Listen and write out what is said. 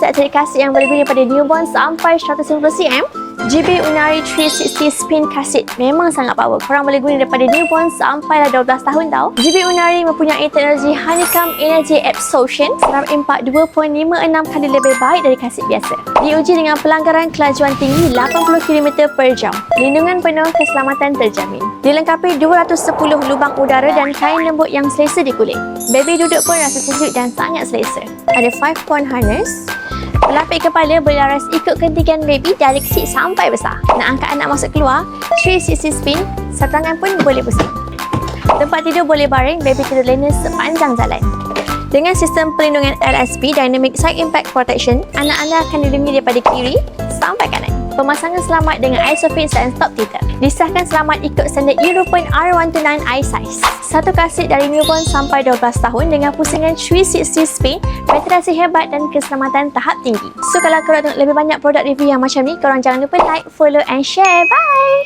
set kasih yang boleh guna pada newborn sampai 150cm, GB Unari 360 Spin Kasit memang sangat power. Korang boleh guna daripada newborn sampai dah 12 tahun tau. GB Unari mempunyai teknologi Honeycomb Energy Absorption dalam impak 2.56 kali lebih baik dari kasit biasa. Diuji dengan pelanggaran kelajuan tinggi 80 km per jam. Lindungan penuh keselamatan terjamin. Dilengkapi 210 lubang udara dan kain lembut yang selesa di kulit. Baby duduk pun rasa sejuk dan sangat selesa. Ada 5 point harness, Pelapik kepala berlaras ikut ketinggian baby dari kecil sampai besar. Nak angkat anak masuk keluar, 360 spin, satu tangan pun boleh pusing. Tempat tidur boleh baring, baby tidur lena sepanjang jalan. Dengan sistem perlindungan LSP Dynamic Side Impact Protection, anak anda akan dilindungi daripada kiri sampai kanan. Pemasangan selamat dengan Isofix dan Stop Titer. Disahkan selamat ikut standard European R129 i size. Satu kasit dari newborn sampai 12 tahun dengan pusingan 360 spin, ventilasi hebat dan keselamatan tahap tinggi. So kalau korang nak lebih banyak produk review yang macam ni, korang jangan lupa like, follow and share. Bye!